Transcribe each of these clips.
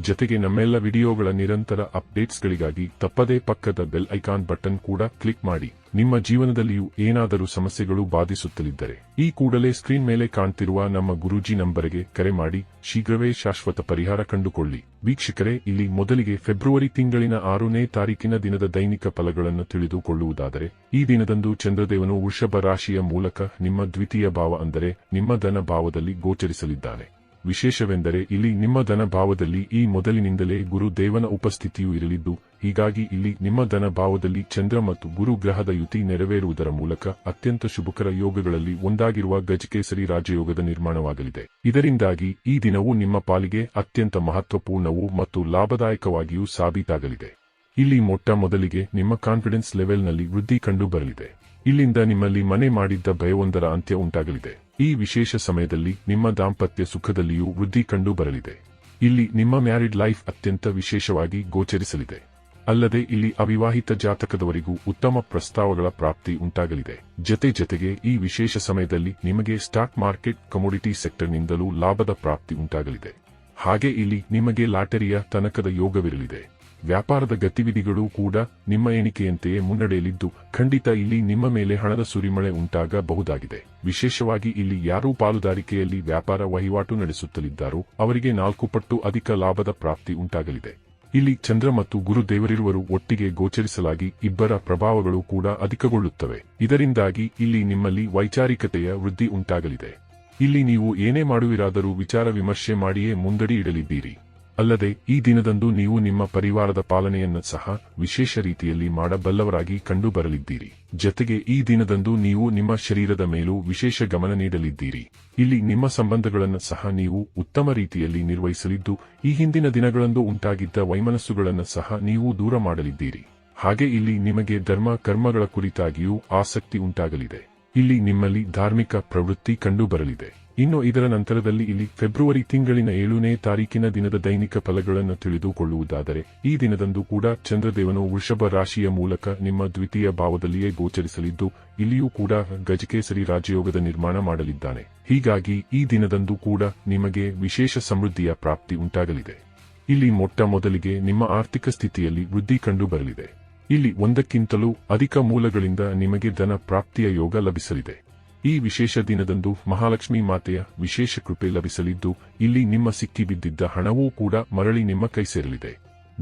ಜತೆಗೆ ನಮ್ಮೆಲ್ಲ ವಿಡಿಯೋಗಳ ನಿರಂತರ ಅಪ್ಡೇಟ್ಸ್ಗಳಿಗಾಗಿ ತಪ್ಪದೇ ಪಕ್ಕದ ಬೆಲ್ ಐಕಾನ್ ಬಟನ್ ಕೂಡ ಕ್ಲಿಕ್ ಮಾಡಿ. ನಿಮ್ಮ ಜೀವನದಲ್ಲಿಯೂ ಏನಾದರೂ ಸಮಸ್ಯೆಗಳು ಬಾಧಿಸುತ್ತಲಿದ್ದರೆ ಈ ಕೂಡಲೇ ಸ್ಕ್ರೀನ್ ಮೇಲೆ ಕಾಣ್ತಿರುವ ನಮ್ಮ ಗುರೂಜಿ ನಂಬರಿಗೆ ಕರೆ ಮಾಡಿ ಶೀಘ್ರವೇ ಶಾಶ್ವತ ಪರಿಹಾರ ಕಂಡುಕೊಳ್ಳಿ. ವೀಕ್ಷಕರೇ, ಇಲ್ಲಿ ಮೊದಲಿಗೆ ಫೆಬ್ರವರಿ ತಿಂಗಳಿನ ಆರನೇ ತಾರೀಕಿನ ದಿನದ ದೈನಿಕ ಫಲಗಳನ್ನು ತಿಳಿದುಕೊಳ್ಳುವುದಾದರೆ, ಈ ದಿನದಂದು ಚಂದ್ರದೇವನು ವೃಷಭ ರಾಶಿಯ ಮೂಲಕ ನಿಮ್ಮ ದ್ವಿತೀಯ ಭಾವ ಅಂದರೆ ನಿಮ್ಮ ಧನ ಭಾವದಲ್ಲಿ ಗೋಚರಿಸಲಿದ್ದಾನೆ. ವಿಶೇಷವೆಂದರೆ ಇಲ್ಲಿ ನಿಮ್ಮ ಧನ ಭಾವದಲ್ಲಿ ಈ ಮೊದಲಿನಿಂದಲೇ ಗುರು ದೇವನ ಉಪಸ್ಥಿತಿಯೂ ಇರಲಿದ್ದು, ಹೀಗಾಗಿ ಇಲ್ಲಿ ನಿಮ್ಮ ಧನ ಭಾವದಲ್ಲಿ ಚಂದ್ರ ಮತ್ತು ಗುರು ಗ್ರಹದ ಯುತಿ ನೆರವೇರುವುದರ ಮೂಲಕ ಅತ್ಯಂತ ಶುಭಕರ ಯೋಗಗಳಲ್ಲಿ ಒಂದಾಗಿರುವ ಗಜಕೇಸರಿ ರಾಜಯೋಗದ ನಿರ್ಮಾಣವಾಗಲಿದೆ. ಇದರಿಂದಾಗಿ ಈ ದಿನವು ನಿಮ್ಮ ಪಾಲಿಗೆ ಅತ್ಯಂತ ಮಹತ್ವಪೂರ್ಣವೂ ಮತ್ತು ಲಾಭದಾಯಕವಾಗಿಯೂ ಸಾಬೀತಾಗಲಿದೆ. ಇಲ್ಲಿ ಮೊಟ್ಟ ಮೊದಲಿಗೆ ನಿಮ್ಮ ಕಾನ್ಫಿಡೆನ್ಸ್ ಲೆವೆಲ್ನಲ್ಲಿ ವೃದ್ಧಿ ಕಂಡುಬರಲಿದೆ. ಇಲ್ಲಿಂದ ನಿಮ್ಮಲ್ಲಿ ಮನೆ ಮಾಡಿದ್ದ ಭಯವೊಂದರ ಅಂತ್ಯ ಉಂಟಾಗಲಿದೆ. ಈ ವಿಶೇಷ ಸಮಯದಲ್ಲಿ ನಿಮ್ಮ ದಾಂಪತ್ಯ ಸುಖದಲ್ಲಿಯೂ ವೃದ್ಧಿ ಕಂಡು ಬರಲಿದೆ ಇಲ್ಲಿ ನಿಮ್ಮ ಮ್ಯಾರಿಡ್ ಲೈಫ್ ಅತ್ಯಂತ ವಿಶೇಷವಾಗಿ ಗೋಚರಿಸಲಿದೆ. ಅಲ್ಲದೆ ಇಲ್ಲಿ ಅವಿವಾಹಿತ ಜಾತಕದವರಿಗೂ ಉತ್ತಮ ಪ್ರಸ್ತಾವಗಳ ಪ್ರಾಪ್ತಿ ಉಂಟಾಗಲಿದೆ. ಜತೆ ಜತೆಗೆ ಈ ವಿಶೇಷ ಸಮಯದಲ್ಲಿ ನಿಮಗೆ ಸ್ಟಾಕ್ ಮಾರ್ಕೆಟ್, ಕಮೋಡಿಟಿ ಸೆಕ್ಟರ್ನಿಂದಲೂ ಲಾಭದ ಪ್ರಾಪ್ತಿ ಉಂಟಾಗಲಿದೆ. ಹಾಗೆ ಇಲ್ಲಿ ನಿಮಗೆ ಲಾಟರಿಯ ತನಕದ ಯೋಗವಿರಲಿದೆ. ವ್ಯಾಪಾರದ ಗತಿವಿಧಿಗಳು ಕೂಡ ನಿಮ್ಮ ಎಣಿಕೆಯಂತೆಯೇ ಮುನ್ನಡೆಯಲಿದ್ದು, ಖಂಡಿತ ಇಲ್ಲಿ ನಿಮ್ಮ ಮೇಲೆ ಹಣದ ಸುರಿಮಳೆ ಉಂಟಾಗಬಹುದಾಗಿದೆ. ವಿಶೇಷವಾಗಿ ಇಲ್ಲಿ ಯಾರೂ ಪಾಲುದಾರಿಕೆಯಲ್ಲಿ ವ್ಯಾಪಾರ ವಹಿವಾಟು ನಡೆಸುತ್ತಲಿದ್ದಾರೋ, ಅವರಿಗೆ ನಾಲ್ಕು ಪಟ್ಟು ಅಧಿಕ ಲಾಭದ ಪ್ರಾಪ್ತಿ ಉಂಟಾಗಲಿದೆ. ಇಲ್ಲಿ ಚಂದ್ರ ಮತ್ತು ಗುರುದೇವರಿರುವರು ಒಟ್ಟಿಗೆ ಗೋಚರಿಸಲಾಗಿ ಇಬ್ಬರ ಪ್ರಭಾವಗಳು ಕೂಡ ಅಧಿಕಗೊಳ್ಳುತ್ತವೆ. ಇದರಿಂದಾಗಿ ಇಲ್ಲಿ ನಿಮ್ಮಲ್ಲಿ ವೈಚಾರಿಕತೆಯ ವೃದ್ಧಿ ಉಂಟಾಗಲಿದೆ. ಇಲ್ಲಿ ನೀವು ಏನೇ ಮಾಡುವಿರಾದರೂ ವಿಚಾರ ವಿಮರ್ಶೆ ಮಾಡಿಯೇ ಮುಂದಡಿ ಇಡಲಿದ್ದೀರಿ. ಅಲ್ಲದೆ, ಈ ದಿನದಂದು ನೀವು ನಿಮ್ಮ ಪರಿವಾರದ ಪಾಲನೆಯನ್ನು ಸಹ ವಿಶೇಷ ರೀತಿಯಲ್ಲಿ ಮಾಡಬಲ್ಲವರಾಗಿ ಕಂಡು ಬರಲಿದ್ದೀರಿ ಜತೆಗೆ, ಈ ದಿನದಂದು ನೀವು ನಿಮ್ಮ ಶರೀರದ ಮೇಲೂ ವಿಶೇಷ ಗಮನ ನೀಡಲಿದ್ದೀರಿ. ಇಲ್ಲಿ ನಿಮ್ಮ ಸಂಬಂಧಗಳನ್ನು ಸಹ ನೀವು ಉತ್ತಮ ರೀತಿಯಲ್ಲಿ ನಿರ್ವಹಿಸಲಿದ್ದು, ಈ ಹಿಂದಿನ ದಿನಗಳಂದು ಉಂಟಾಗಿದ್ದ ವೈಮನಸ್ಸುಗಳನ್ನು ಸಹ ನೀವು ದೂರ ಮಾಡಲಿದ್ದೀರಿ. ಹಾಗೆ ಇಲ್ಲಿ ನಿಮಗೆ ಧರ್ಮ ಕರ್ಮಗಳ ಕುರಿತಾಗಿಯೂ ಆಸಕ್ತಿ ಉಂಟಾಗಲಿದೆ. ಇಲ್ಲಿ ನಿಮ್ಮಲ್ಲಿ ಧಾರ್ಮಿಕ ಪ್ರವೃತ್ತಿ ಕಂಡುಬರಲಿದೆ. ಇನ್ನು ಇದರ ನಂತರದಲ್ಲಿ ಇಲ್ಲಿ ಫೆಬ್ರವರಿ ತಿಂಗಳಿನ ಏಳನೇ ತಾರೀಕಿನ ದಿನದ ದೈನಿಕ ಫಲಗಳನ್ನು ತಿಳಿದುಕೊಳ್ಳುವುದಾದರೆ, ಈ ದಿನದಂದು ಕೂಡ ಚಂದ್ರದೇವನು ವೃಷಭ ರಾಶಿಯ ಮೂಲಕ ನಿಮ್ಮ ದ್ವಿತೀಯ ಭಾವದಲ್ಲಿಯೇ ಗೋಚರಿಸಲಿದ್ದು, ಇಲ್ಲಿಯೂ ಕೂಡ ಗಜಕೇಸರಿ ರಾಜಯೋಗದ ನಿರ್ಮಾಣ ಮಾಡಲಿದ್ದಾನೆ. ಹೀಗಾಗಿ ಈ ದಿನದಂದು ಕೂಡ ನಿಮಗೆ ವಿಶೇಷ ಸಮೃದ್ಧಿಯ ಪ್ರಾಪ್ತಿ ಉಂಟಾಗಲಿದೆ. ಇಲ್ಲಿ ಮೊಟ್ಟ ಮೊದಲಿಗೆ ನಿಮ್ಮ ಆರ್ಥಿಕ ಸ್ಥಿತಿಯಲ್ಲಿ ವೃದ್ಧಿ ಕಂಡು ಬರಲಿದೆ ಇಲ್ಲಿ ಒಂದಕ್ಕಿಂತಲೂ ಅಧಿಕ ಮೂಲಗಳಿಂದ ನಿಮಗೆ ಧನ ಪ್ರಾಪ್ತಿಯ ಯೋಗ ಲಭಿಸಲಿದೆ. ಈ ವಿಶೇಷ ದಿನದಂದು ಮಹಾಲಕ್ಷ್ಮಿ ಮಾತೆಯ ವಿಶೇಷ ಕೃಪೆ ಲಭಿಸಲಿದ್ದು, ಇಲ್ಲಿ ನಿಮ್ಮ ಸಿಕ್ಕಿಬಿದ್ದಿದ್ದ ಹಣವೂ ಕೂಡ ಮರಳಿ ನಿಮ್ಮ ಕೈ ಸೇರಲಿದೆ.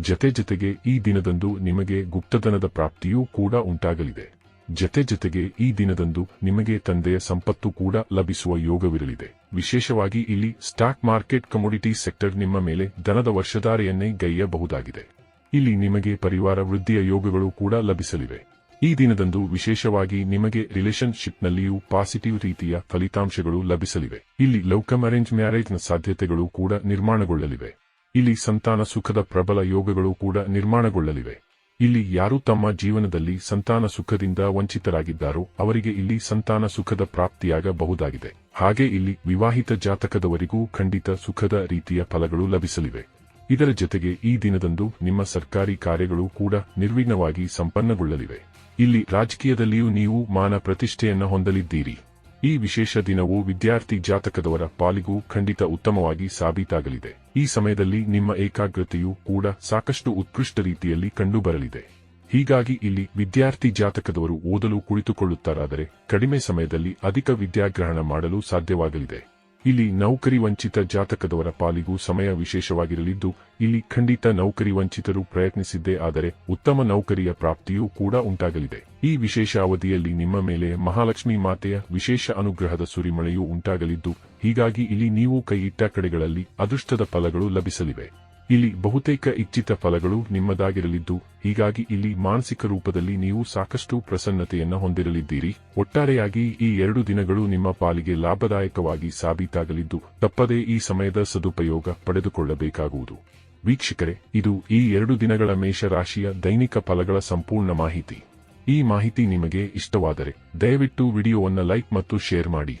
ಜತೆ ಜತೆಗೆ ಈ ದಿನದಂದು ನಿಮಗೆ ಗುಪ್ತಧನದ ಪ್ರಾಪ್ತಿಯೂ ಕೂಡ ಉಂಟಾಗಲಿದೆ. ಜತೆ ಜತೆಗೆ ಈ ದಿನದಂದು ನಿಮಗೆ ತಂದೆಯ ಸಂಪತ್ತು ಕೂಡ ಲಭಿಸುವ ಯೋಗವಿರಲಿದೆ. ವಿಶೇಷವಾಗಿ ಇಲ್ಲಿ ಸ್ಟಾಕ್ ಮಾರ್ಕೆಟ್ ಕಮೋಡಿಟಿ ಸೆಕ್ಟರ್ ನಿಮ್ಮ ಮೇಲೆ ಧನದ ವರ್ಷಧಾರೆಯನ್ನೇ ಗೈಯಬಹುದಾಗಿದೆ. ಇಲ್ಲಿ ನಿಮಗೆ ಪರಿವಾರ ವೃದ್ಧಿಯ ಯೋಗಗಳು ಕೂಡ ಲಭಿಸಲಿವೆ. ಈ ದಿನದಂದು ವಿಶೇಷವಾಗಿ ನಿಮಗೆ ರಿಲೇಷನ್ಶಿಪ್ನಲ್ಲಿಯೂ ಪಾಸಿಟಿವ್ ರೀತಿಯ ಫಲಿತಾಂಶಗಳು ಲಭಿಸಲಿವೆ. ಇಲ್ಲಿ ಲೌಕಮ್ ಅರೇಂಜ್ ಮ್ಯಾರೇಜ್ನ ಸಾಧ್ಯತೆಗಳು ಕೂಡ ನಿರ್ಮಾಣಗೊಳ್ಳಲಿವೆ. ಇಲ್ಲಿ ಸಂತಾನ ಸುಖದ ಪ್ರಬಲ ಯೋಗಗಳು ಕೂಡ ನಿರ್ಮಾಣಗೊಳ್ಳಲಿವೆ. ಇಲ್ಲಿ ಯಾರು ತಮ್ಮ ಜೀವನದಲ್ಲಿ ಸಂತಾನ ಸುಖದಿಂದ ವಂಚಿತರಾಗಿದ್ದಾರೋ ಅವರಿಗೆ ಇಲ್ಲಿ ಸಂತಾನ ಸುಖದ ಪ್ರಾಪ್ತಿಯಾಗಬಹುದಾಗಿದೆ. ಹಾಗೆ ಇಲ್ಲಿ ವಿವಾಹಿತ ಜಾತಕದವರಿಗೂ ಖಂಡಿತ ಸುಖದ ರೀತಿಯ ಫಲಗಳು ಲಭಿಸಲಿವೆ. ಇದರ ಜೊತೆಗೆ ಈ ದಿನದಂದು ನಿಮ್ಮ ಸರ್ಕಾರಿ ಕಾರ್ಯಗಳು ಕೂಡ ನಿರ್ವಿಘ್ನವಾಗಿ ಸಂಪನ್ನಗೊಳ್ಳಲಿವೆ. ಇಲ್ಲಿ ರಾಜಕೀಯದಲ್ಲಿಯೂ ನೀವು ಮಾನ ಪ್ರತಿಷ್ಠೆಯನ್ನು ಹೊಂದಲಿದ್ದೀರಿ. ಈ ವಿಶೇಷ ದಿನವು ವಿದ್ಯಾರ್ಥಿ ಜಾತಕದವರ ಪಾಲಿಗೂ ಖಂಡಿತ ಉತ್ತಮವಾಗಿ ಸಾಬೀತಾಗಲಿದೆ. ಈ ಸಮಯದಲ್ಲಿ ನಿಮ್ಮ ಏಕಾಗ್ರತೆಯೂ ಕೂಡ ಸಾಕಷ್ಟು ಉತ್ಕೃಷ್ಟ ರೀತಿಯಲ್ಲಿ ಕಂಡುಬರಲಿದೆ. ಹೀಗಾಗಿ ಇಲ್ಲಿ ವಿದ್ಯಾರ್ಥಿ ಜಾತಕದವರು ಓದಲು ಕುಳಿತುಕೊಳ್ಳುತ್ತಾರಾದರೆ ಕಡಿಮೆ ಸಮಯದಲ್ಲಿ ಅಧಿಕ ವಿದ್ಯಾಗ್ರಹಣ ಮಾಡಲು ಸಾಧ್ಯವಾಗಲಿದೆ. ಇಲ್ಲಿ ನೌಕರಿ ವಂಚಿತ ಜಾತಕದವರ ಪಾಲಿಗೂ ಸಮಯ ವಿಶೇಷವಾಗಿರಲಿದ್ದು, ಇಲ್ಲಿ ಖಂಡಿತ ನೌಕರಿ ವಂಚಿತರು ಪ್ರಯತ್ನಿಸಿದ್ದೇ ಆದರೆ ಉತ್ತಮ ನೌಕರಿಯ ಪ್ರಾಪ್ತಿಯೂ ಕೂಡ ಉಂಟಾಗಲಿದೆ. ಈ ವಿಶೇಷ ಅವಧಿಯಲ್ಲಿ ನಿಮ್ಮ ಮೇಲೆ ಮಹಾಲಕ್ಷ್ಮಿ ಮಾತೆಯ ವಿಶೇಷ ಅನುಗ್ರಹದ ಸುರಿಮಳೆಯೂ ಉಂಟಾಗಲಿದ್ದು, ಹೀಗಾಗಿ ಇಲ್ಲಿ ನೀವು ಕೈಯಿಟ್ಟ ಕಡೆಗಳಲ್ಲಿ ಅದೃಷ್ಟದ ಫಲಗಳು ಲಭಿಸಲಿವೆ. ಇಲ್ಲಿ ಬಹುತೇಕ ಇಚ್ಛಿತ ಫಲಗಳು ನಿಮ್ಮದಾಗಿರಲಿದ್ದು, ಹೀಗಾಗಿ ಇಲ್ಲಿ ಮಾನಸಿಕ ರೂಪದಲ್ಲಿ ನೀವು ಸಾಕಷ್ಟು ಪ್ರಸನ್ನತೆಯನ್ನು ಹೊಂದಿರಲಿದ್ದೀರಿ. ಒಟ್ಟಾರೆಯಾಗಿ ಈ ಎರಡು ದಿನಗಳು ನಿಮ್ಮ ಪಾಲಿಗೆ ಲಾಭದಾಯಕವಾಗಿ ಸಾಬೀತಾಗಲಿದ್ದು, ತಪ್ಪದೇ ಈ ಸಮಯದ ಸದುಪಯೋಗ ಪಡೆದುಕೊಳ್ಳಬೇಕಾಗುವುದು. ವೀಕ್ಷಕರೇ, ಇದು ಈ ಎರಡು ದಿನಗಳ ಮೇಷರಾಶಿಯ ದೈನಿಕ ಫಲಗಳ ಸಂಪೂರ್ಣ ಮಾಹಿತಿ. ಈ ಮಾಹಿತಿ ನಿಮಗೆ ಇಷ್ಟವಾದರೆ, ದಯವಿಟ್ಟು ವಿಡಿಯೋವನ್ನು ಲೈಕ್ ಮತ್ತು ಶೇರ್ ಮಾಡಿ.